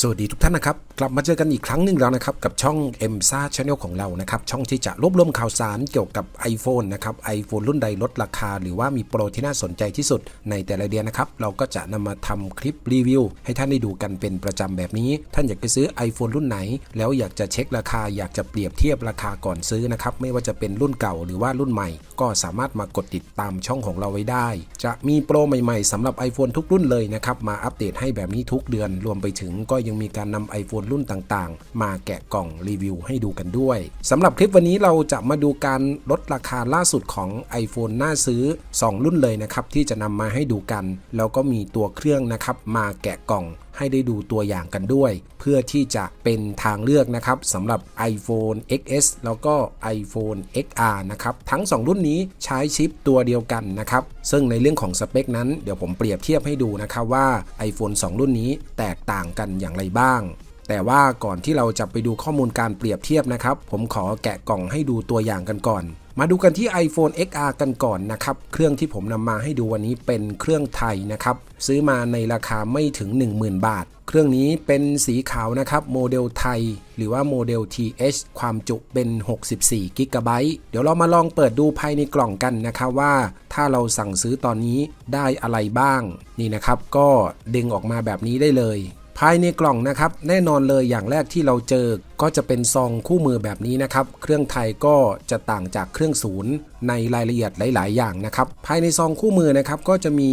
สวัสดีทุกท่านนะครับ กลับมาเจอกันอีกครั้งหนึ่งแล้วนะครับ กับช่อง m s a Channel ของเรานะครับ ช่องที่จะรวบรวมข่าวสารเกี่ยวกับ iPhone นะครับ iPhone รุ่นใดลดราคา หรือว่ามีโปรที่น่าสนใจที่สุดในแต่ละเดือนนะครับ เราก็จะนำมาทำคลิปรีวิว ให้ท่านได้ดูกันเป็นประจำแบบนี้ ท่านอยากจะซื้อ iPhone รุ่นไหน แล้วอยากจะเช็คราคาอยากจะเปรียบเทียบราคาก่อนซื้อนะครับไม่ว่าจะเป็นรุ่นเก่าหรือว่ารุ่นใหม่ ก็สามารถมากดติดตามช่องของเราไว้ได้ จะมีโปรใหม่ ๆสำหรับ iPhone ทุกรุ่นเลยนะครับมาอัปเดตให้แบบนี้ทุกเดือนรวมไปถึงก็ยังมีการนำ iPhone รุ่นต่างๆ มาแกะกล่องรีวิวให้ดูกันด้วยสำหรับคลิปวันนี้เราจะมาดูการลดราคาล่าสุดของ iPhone น่าซื้อ 2 รุ่นเลยนะครับที่จะนำมาให้ดูกัน แล้วก็มีตัวเครื่องนะครับมาแกะกล่อง ให้ได้ดูตัวอย่างกันด้วย เพื่อที่จะเป็นทางเลือกนะครับสำหรับ iPhone XS แล้วก็ iPhone XR นะครับทั้ง 2 รุ่นนี้ใช้ชิปตัวเดียวกันนะครับซึ่งในเรื่องของสเปคนั้นเดี๋ยวผมเปรียบเทียบให้ดูนะครับว่า iPhone 2 รุ่นนี้แตกต่างกันอย่างไรบ้างแต่ว่าก่อนที่เราจะไปดูข้อมูลการเปรียบเทียบนะครับ ผมขอแกะกล่องให้ดูตัวอย่างกันก่อน มาดูกันที่ iPhone XR กันก่อนนะครับ เครื่องที่ผมนำมาให้ดูวันนี้เป็นเครื่องไทยนะครับ ซื้อมาในราคาไม่ถึง 10,000 บาท เครื่องนี้เป็นสีขาวนะครับ โมเดลไทย หรือว่าโมเดล TH ความจุเป็น64 g b เดี๋ยวเรามาลองเปิดดูภายในกล่องกันนะครับว่า ถ้าเราสั่งซื้อตอนนี้ได้อะไรบ้าง นี่นะครับ ก็ดึงออกมาแบบนี้ได้เลย ภายในกล่องนะครับ แน่นอนเลยอย่างแรกที่เราเจอ ก็จะเป็นซองคู่มือแบบนี้นะครับ เครื่องไทยก็จะต่างจากเครื่องศูนย์ในรายละเอียดหลาย ๆ อย่างนะครับ ภายในซองคู่มือนะครับก็จะมี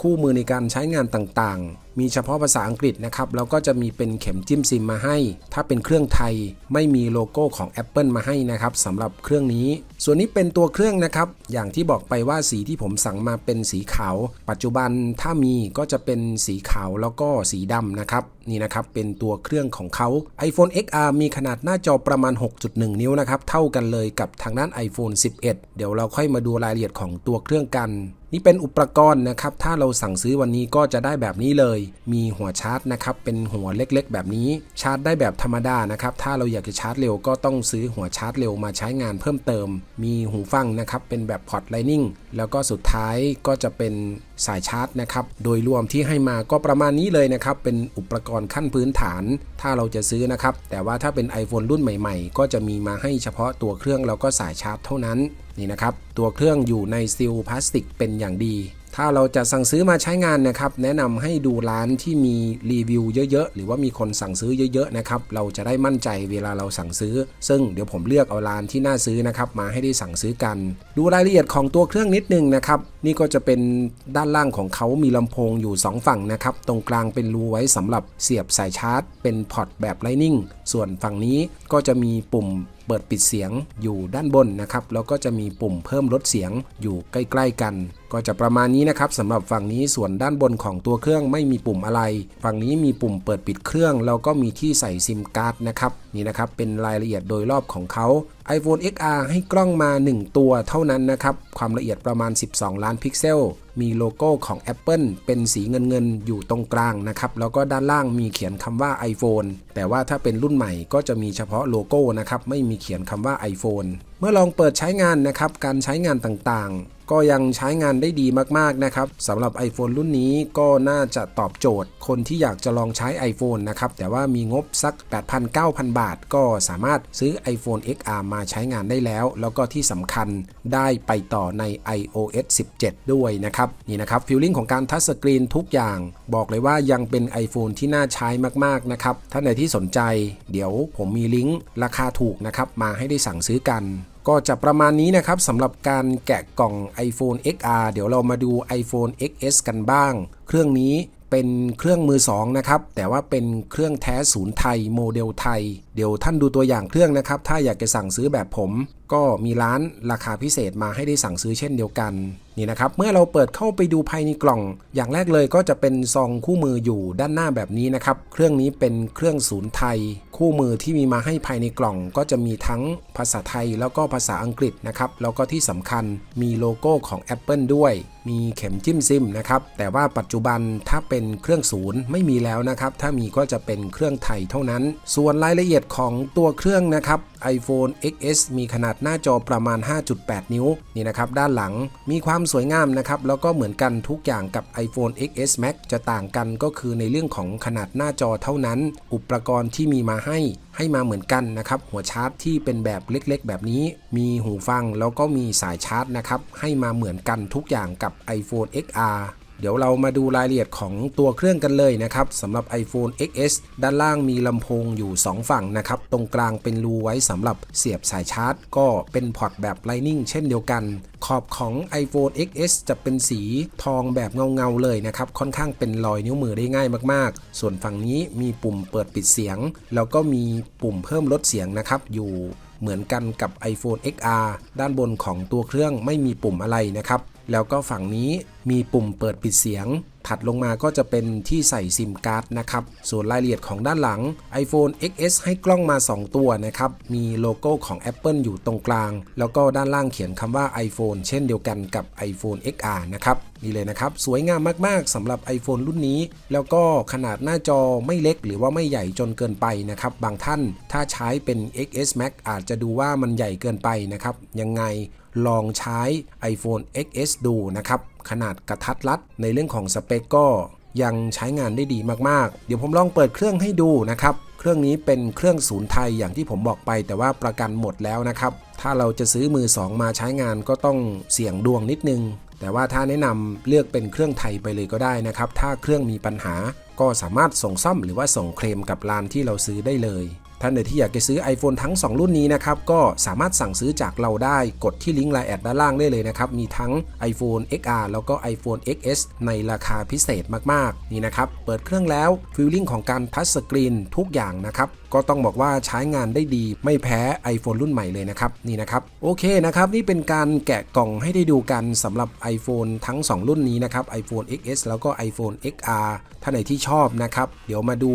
คู่มือในการใช้งานต่างๆ มีเฉพาะภาษาอังกฤษนะครับแล้วก็จะมีเป็นเข็มจิ้มซิมมาให้ ถ้าเป็นเครื่องไทยไม่มีโลโก้ของ Apple มาให้นะครับสำหรับเครื่องนี้ ส่วนนี้เป็นตัวเครื่องนะครับอย่างที่บอกไปว่าสีที่ผมสั่งมาเป็นสีขาว ปัจจุบันถ้ามีก็จะเป็นสีขาวแล้วก็สีดำนะครับนี่นะครับเป็นตัวเครื่องของเขา iPhone XR มีขนาดหน้าจอประมาณ 6.1 นิ้วนะครับเท่ากันเลยกับทางด้าน iPhone 11 เดี๋ยวเราค่อยมาดูรายละเอียดของตัวเครื่องกัน นี่เป็นอุปกรณ์นะครับถ้าเราสั่งซื้อวันนี้ก็จะได้แบบนี้เลยมีหัวชาร์จนะครับเป็นหัวเล็กๆ แบบนี้ชาร์จได้แบบธรรมดานะครับถ้าเราอยากจะชาร์จเร็วก็ต้องซื้อหัวชาร์จเร็วมาใช้งานเพิ่มเติม มีหูฟังนะครับเป็นแบบพอร์ตไลนิ่งแล้วก็สุดท้ายก็จะเป็นสายชาร์จนะครับโดยรวมที่ให้มาก็ประมาณนี้เลยนะครับเป็นอุปกรณ์ขั้นพื้นฐาน ถ้าเราจะซื้อนะครับแต่ว่าถ้าเป็น iPhone รุ่นใหม่ๆ ก็จะมีมาให้เฉพาะตัวเครื่องแล้วก็สายชาร์จเท่านั้นนี่นะครับตัวเครื่องอยู่ในซีลพลาสติกเป็นอย่างดี ถ้าเราจะสั่งซื้อมาใช้งานนะครับ แนะนำให้ดูร้านที่มีรีวิวเยอะๆ หรือว่ามีคนสั่งซื้อเยอะๆนะครับ เราจะได้มั่นใจเวลาเราสั่งซื้อ ซึ่งเดี๋ยวผมเลือกเอาร้านที่น่าซื้อนะครับมาให้ได้สั่งซื้อกัน ดูรายละเอียดของตัวเครื่องนิดนึงนะครับ นี่ก็จะเป็นด้านล่างของเขามีลำโพงอยู่ 2 ฝั่งนะครับ ตรงกลางเป็นรูไว้สำหรับเสียบสายชาร์จ เป็นพอร์ตแบบไลนิ่งส่วนฝั่งนี้ก็จะมีปุ่ม เปิดปิดเสียงอยู่ด้านบนนะครับ แล้วก็จะมีปุ่มเพิ่มลดเสียงอยู่ใกล้ ๆ กัน ก็จะประมาณนี้นะครับสำหรับฝั่งนี้ส่วนด้านบนของตัวเครื่องไม่มีปุ่มอะไร ฝั่งนี้มีปุ่มเปิดปิดเครื่อง แล้วก็มีที่ใส่ซิมการ์ดนะครับนี่นะครับเป็นรายละเอียดโดยรอบของเขา iPhone XR ให้กล้องมา 1 ตัวเท่านั้นนะครับความละเอียดประมาณ 12 ล้านพิกเซล มีโลโก้ของ Apple เป็นสีเงินเงินอยู่ตรงกลางนะครับ แล้วก็ด้านล่างมีเขียนคำว่า iPhone แต่ว่าถ้าเป็นรุ่นใหม่ก็จะมีเฉพาะโลโก้นะครับ ไม่มีเขียนคำว่า iPhone เมื่อลองเปิดใช้งานนะครับ การใช้งานต่างๆ ก็ยังใช้งานได้ดีมากๆนะครับสำหรับ iPhone รุ่นนี้ก็น่าจะตอบโจทย์ คนที่อยากจะลองใช้ iPhone นะครับแต่ว่ามีงบสัก 8,000-9,000 บาท ก็สามารถซื้อ iPhone XR มาใช้งานได้แล้ว แล้วก็ที่สำคัญได้ไปต่อใน iOS 17 ด้วยนะครับนี่นะครับฟิลลิ่งของการทัชสกรีนทุกอย่าง บอกเลยว่ายังเป็น iPhone ที่น่าใช้มากๆนะครับท่านใดที่สนใจ เดี๋ยวผมมีลิงก์ราคาถูกนะครับมาให้ได้สั่งซื้อกัน ก็จะประมาณนี้นะครับสำหรับการแกะกล่อง iPhone XR เดี๋ยวเรามาดู iPhone XS กันบ้าง เครื่องนี้เป็นเครื่องมือ2นะครับ แต่ว่าเป็นเครื่องแท้ศูนย์ไทยโมเดลไทย เดี๋ยวท่านดูตัวอย่างเครื่องนะครับ ถ้าอยากจะสั่งซื้อแบบผม ก็มีร้านราคาพิเศษมาให้ได้สั่งซื้อเช่นเดียวกันนี่นะครับ เมื่อเราเปิดเข้าไปดูภายในกล่อง อย่างแรกเลยก็จะเป็นซองคู่มืออยู่ด้านหน้าแบบนี้นะครับ เครื่องนี้เป็นเครื่องศูนย์ไทย คู่มือที่มีมาให้ภายในกล่องก็จะมีทั้งภาษาไทยแล้วก็ภาษาอังกฤษนะครับ แล้วก็ที่สำคัญมีโลโก้ของ Apple ด้วย มีเข็มจิ้มซิมนะครับ แต่ว่าปัจจุบันถ้าเป็นเครื่องศูนย์ไม่มีแล้วนะครับ ถ้ามีก็จะเป็นเครื่องไทยเท่านั้น ส่วนรายละเอียดของตัวเครื่องนะครับ iPhone XS มีขนาดหน้าจอประมาณ 5.8 นิ้วนี่นะครับด้านหลังมีความสวยงามนะครับแล้วก็เหมือนกันทุกอย่างกับ iPhone XS Max จะต่างกันก็คือในเรื่องของขนาดหน้าจอเท่านั้น อุปกรณ์ที่มีมาให้ให้มาเหมือนกันนะครับ หัวชาร์จที่เป็นแบบเล็กๆ แบบนี้ มีหูฟังแล้วก็มีสายชาร์จนะครับให้มาเหมือนกันทุกอย่างกับ iPhone XR เดี๋ยวเรามาดูรายละเอียดของตัวเครื่องกันเลยนะครับสำหรับ iPhone XS ด้านล่างมีลำโพงอยู่ 2 ฝั่งนะครับ ตรงกลางเป็นรูไว้สำหรับเสียบสายชาร์จ ก็เป็นพอร์ตแบบ Lightning เช่นเดียวกัน ขอบของ iPhone XS จะเป็นสีทองแบบเงาๆเลยนะครับ ค่อนข้างเป็นรอยนิ้วมือได้ง่ายมากๆ ส่วนฝั่งนี้มีปุ่มเปิดปิดเสียง แล้วก็มีปุ่มเพิ่มลดเสียงนะครับอยู่เหมือนกันกับ iPhone XR ด้านบนของตัวเครื่องไม่มีปุ่มอะไรนะครับ แล้วก็ฝั่งนี้มีปุ่มเปิดปิดเสียง ถัดลงมาก็จะเป็นที่ใส่ซิมการ์ดนะครับ ส่วนรายละเอียดของด้านหลัง iPhone XS ให้กล้องมา 2 ตัวนะครับ มีโลโก้ของ Apple อยู่ตรงกลาง แล้วก็ด้านล่างเขียนคำว่า iPhone เช่นเดียวกันกับ iPhone XR นะครับนี่เลยนะครับ สวยงามมาก ๆสำหรับ iPhone รุ่นนี้ แล้วก็ขนาดหน้าจอไม่เล็กหรือว่าไม่ใหญ่จนเกินไปนะครับ บางท่านถ้าใช้เป็น XS Max อาจจะดูว่ามันใหญ่เกินไปนะครับ ยังไง ลองใช้ iPhone XS ดูนะครับ ขนาดกระทัดรัดในเรื่องของสเปคก็ยังใช้งานได้ดีมากๆ เดี๋ยวผมลองเปิดเครื่องให้ดูนะครับ เครื่องนี้เป็นเครื่องศูนย์ไทยอย่างที่ผมบอกไป แต่ว่าประกันหมดแล้วนะครับ ถ้าเราจะซื้อมือ 2 มาใช้งานก็ต้องเสี่ยงดวงนิดนึง แต่ว่าถ้าแนะนำเลือกเป็นเครื่องไทยไปเลยก็ได้นะครับ ถ้าเครื่องมีปัญหาก็สามารถส่งซ่อมหรือว่าส่งเคลมกับร้านที่เราซื้อได้เลย ท่านใดที่อยากจะซื้อ iPhone ทั้ง 2 รุ่นนี้นะครับ ก็สามารถสั่งซื้อจากเราได้กดที่ลิงก์ไลน์แอดด้านล่างได้เลยนะครับ มีทั้ง iPhone XR แล้วก็ iPhone XS ในราคาพิเศษมาก ๆ นี่นะครับ เปิดเครื่องแล้วฟิลลิ่งของการทัชสกรีนทุกอย่างนะครับก็ต้องบอกว่าใช้งานได้ดีไม่แพ้ iPhone รุ่นใหม่เลยนะครับนี่นะครับโอเคนะครับนี่เป็นการแกะกล่องให้ได้ดูกันสำหรับ iPhone ทั้ง 2 รุ่นนี้นะครับ iPhone XS แล้วก็ iPhone XR ท่านไหนที่ชอบนะครับเดี๋ยวมาดู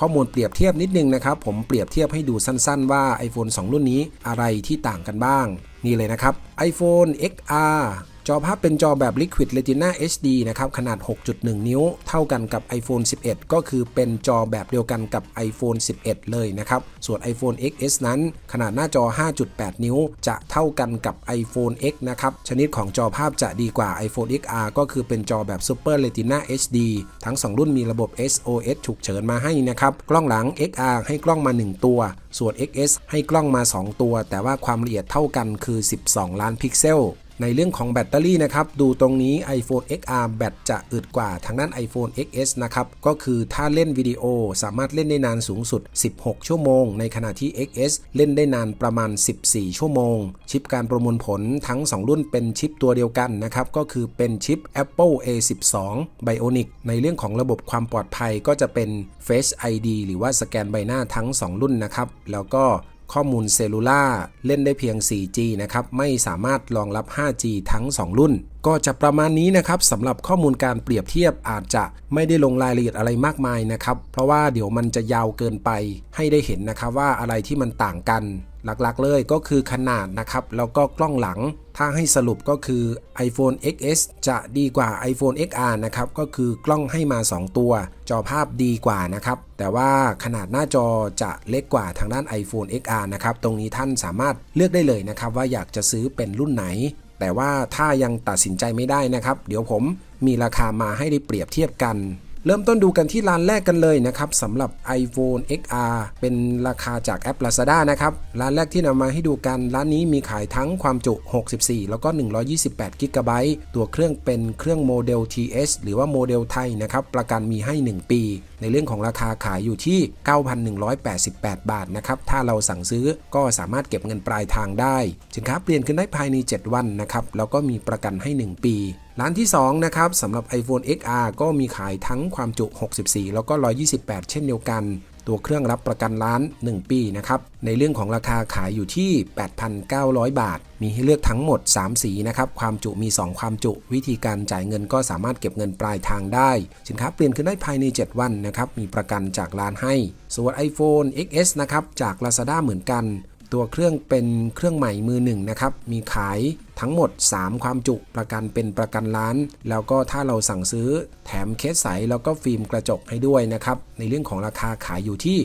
ข้อมูลเปรียบเทียบนิดนึงนะครับผมเปรียบเทียบให้ดูสั้น ๆ ว่า iPhone 2 รุ่นนี้อะไรที่ต่างกันบ้าง นี่เลยนะครับ iPhone XR จอภาพเป็นจอแบบ Liquid Retina HD นะครับ ขนาด 6.1 นิ้ว เท่ากันกับ iPhone 11 ก็คือเป็นจอแบบเดียวกันกับ iPhone 11 เลยนะครับ ส่วน iPhone XS นั้น ขนาดหน้าจอ 5.8 นิ้ว จะเท่ากันกับ iPhone X นะครับ ชนิดของจอภาพจะดีกว่า iPhone XR ก็คือเป็นจอแบบ Super Retina HD ทั้ง 2 รุ่นมีระบบ SOS ฉุกเฉินมาให้นะครับ กล้องหลัง XR ให้กล้องมา 1 ตัวส่วน XS ให้กล้องมา 2 ตัว แต่ว่าความละเอียดเท่ากันคือ 12 ล้านพิกเซล ในเรื่องของแบตเตอรี่นะครับ ดูตรงนี้ iPhone XR แบตจะอึดกว่าทางด้าน iPhone XS นะครับ ก็คือถ้าเล่นวิดีโอสามารถเล่นได้นานสูงสุด 16 ชั่วโมง ในขณะที่ XS เล่นได้นานประมาณ 14 ชั่วโมง ชิปการประมวลผลทั้ง 2 รุ่นเป็นชิปตัวเดียวกันนะครับ ก็คือเป็นชิป Apple A12 Bionic ในเรื่องของระบบความปลอดภัยก็จะเป็น Face ID หรือว่าสแกนใบหน้าทั้ง 2 รุ่นนะครับ แล้วก็ ข้อมูลเซลลูล่าเล่นได้เพียง 4G นะครับ ไม่สามารถรองรับ 5G ทั้ง 2 รุ่น ก็จะประมาณนี้นะครับสำหรับข้อมูลการเปรียบเทียบอาจจะไม่ได้ลงรายละเอียดอะไรมากมายนะครับ เพราะว่าเดี๋ยวมันจะยาวเกินไปให้ได้เห็นนะครับว่าอะไรที่มันต่างกัน หลักๆเลยก็คือขนาดนะครับ แล้วก็กล้องหลัง ถ้าให้สรุปก็คือ iPhone XS จะดีกว่า iPhone XR นะครับ ก็คือกล้องให้มา 2 ตัว จอภาพดีกว่านะครับ แต่ว่าขนาดหน้าจอจะเล็กกว่าทางด้าน iPhone XR นะครับ ตรงนี้ท่านสามารถเลือกได้เลยนะครับ ว่าอยากจะซื้อเป็นรุ่นไหน แต่ว่าถ้ายังตัดสินใจไม่ได้นะครับ เดี๋ยวผมมีราคามาให้ได้เปรียบเทียบกัน เริ่มต้นดูกันที่ร้านแรกกันเลยนะครับสำหรับ iPhone XR เป็นราคาจากแอป Lazada นะครับ ร้านแรกที่นำมาให้ดูกัน ร้านนี้มีขายทั้งความจุ 64 แล้วก็ 128 g b ตัวเครื่องเป็นเครื่องโมเดล TS หรือว่าโมเดลไทยนะครับ ประกันมีให้ 1 ปี ในเรื่องของราคาขายอยู่ที่ 9,188 บาทนะครับ ถ้าเราสั่งซื้อก็สามารถเก็บเงินปลายทางได้ สินค้าเปลี่ยนขึ้นได้ภายใน 7 วันนะครับ แล้วก็มีประกันให้ 1 ปี ร้านที่ 2 นะครับสำหรับ iPhone XR ก็มีขายทั้งความจุ 64 แล้วก็ 128 เช่นเดียวกัน ตัวเครื่องรับประกันร้าน 1 ปีนะครับ ในเรื่องของราคาขายอยู่ที่ 8,900 บาท มีให้เลือกทั้งหมด 3 สีนะครับ ความจุมี 2 ความจุ วิธีการจ่ายเงินก็สามารถเก็บเงินปลายทางได้ สินค้าเปลี่ยนขึ้นได้ภายใน 7 วันนะครับ มีประกันจากร้านให้ ส่วน iPhone XS นะครับ จาก Lazada เหมือนกัน ตัวเครื่องเป็นเครื่องใหม่มือหนึ่งนะครับ มีขายทั้งหมด 3 ความจุประกันเป็นประกันล้าน แล้วก็ถ้าเราสั่งซื้อแถมเคสใสแล้วก็ฟิล์มกระจกให้ด้วยนะครับ ในเรื่องของราคาขายอยู่ที่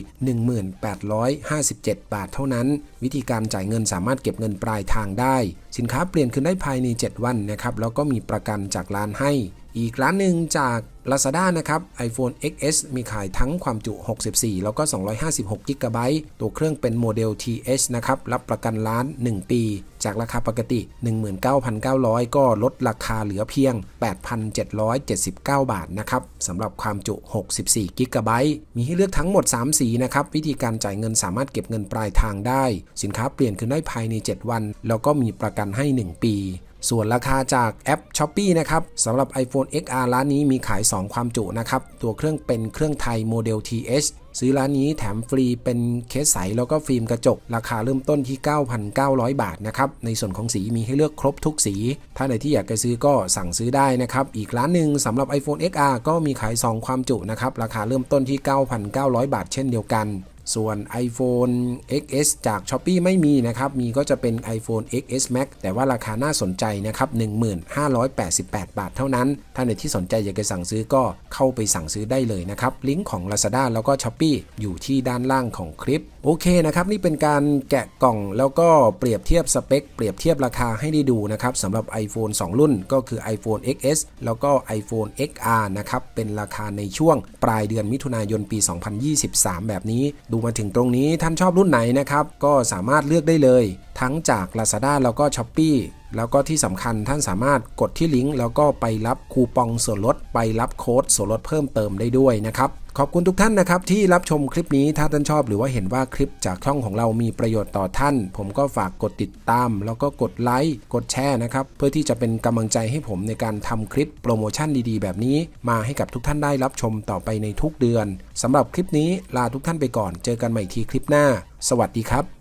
1857 บาทเท่านั้น วิธีการจ่ายเงินสามารถเก็บเงินปลายทางได้ สินค้าเปลี่ยนคืนได้ภายใน 7 วันนะครับ แล้วก็มีประกันจากร้านให้ อีกร้านหนึ่งจาก Lazada นะครับ iPhone XS มีขายทั้งความจุ 64 แล้วก็ 256 g b ตัวเครื่องเป็นโมเดล TH นะครับ รับประกันล้าน 1 ปี จากราคาปกติ 19,900 ก็ลดราคาเหลือเพียง 8,779 บาทนะครับสำหรับความจุ 64 g b มีให้เลือกทั้งหมด 3 สีนะครับ วิธีการจ่ายเงินสามารถเก็บเงินปลายทางได้ สินค้าเปลี่ยนคืนได้ภายใน 7 วัน แล้วก็มีประกันให้ 1 ปีส่วนราคาจากแอป s h อ p e e นะครับสำหรับ iPhone XR ร้านนี้มีขาย 2 ความจุนะครับ ตัวเครื่องเป็นเครื่องไทยโมเดล TH ซื้อร้านนี้แถมฟรีเป็นเคสใส แล้วก็ฟิล์มกระจก ราคาเริ่มต้นที่ 9,900 บาทนะครับ ในส่วนของสีมีให้เลือกครบทุกสี ถ้าไหนที่อยากจะซื้อก็สั่งซื้อได้นะครับ อีกร้านหนึ่งสำหรับ iPhone XR ก็มีขาย 2 ความจุนะครับ ราคาเริ่มต้นที่ 9,900 บาทเช่นเดียวกัน ส่วน iPhone XS จาก s h อ p e e ไม่มีนะครับ มีก็จะเป็น iPhone XS Max แต่ว่าราคาน่าสนใจนะครับ 1588 บาทเท่านั้น ถ้าในที่สนใจอยากจะสั่งซื้อก็เข้าไปสั่งซื้อได้เลยนะครับ ลิงก์ของ Lazada แล้วก็ s h อ p e e อยู่ที่ด้านล่างของคลิป โอเคนะครับ นี่เป็นการแกะกล่องแล้วก็เปรียบเทียบสเปค เปรียบเทียบราคาให้ได้ดูนะครับสำหรับ iPhone 2 รุ่นก็คือ iPhone XS แล้วก็ iPhone XR นะครับ เป็นราคาในช่วงปลายเดือนมิถุนายนปี 2023 แบบนี้ดูมาถึงตรงนี้ท่านชอบรุ่นไหนนะครับ ก็สามารถเลือกได้เลย ทั้งจาก Lazada แล้วก็ s h อ p e e แล้วก็ที่สำคัญท่านสามารถกดที่ลิงก์แล้วก็ไปรับคูปองส่วนลดไปรับโค้ดส่วนลดเพิ่มเติมได้ด้วยนะครับขอบคุณทุกท่านนะครับที่รับชมคลิปนี้ถ้าท่านชอบหรือว่าเห็นว่าคลิปจากช่องของเรามีประโยชน์ต่อท่าน ผมก็ฝากกดติดตาม แล้วก็กดไลค์กดแชร์นะครับเพื่อที่จะเป็นกำลังใจให้ผมในการทำคลิปโปรโมชั่นดีๆ แบบนี้มาให้กับทุกท่านได้รับชมต่อไปในทุกเดือนสำหรับคลิปนี้ลาทุกท่านไปก่อน เจอกันใหม่ทีคลิปหน้า สวัสดีครับ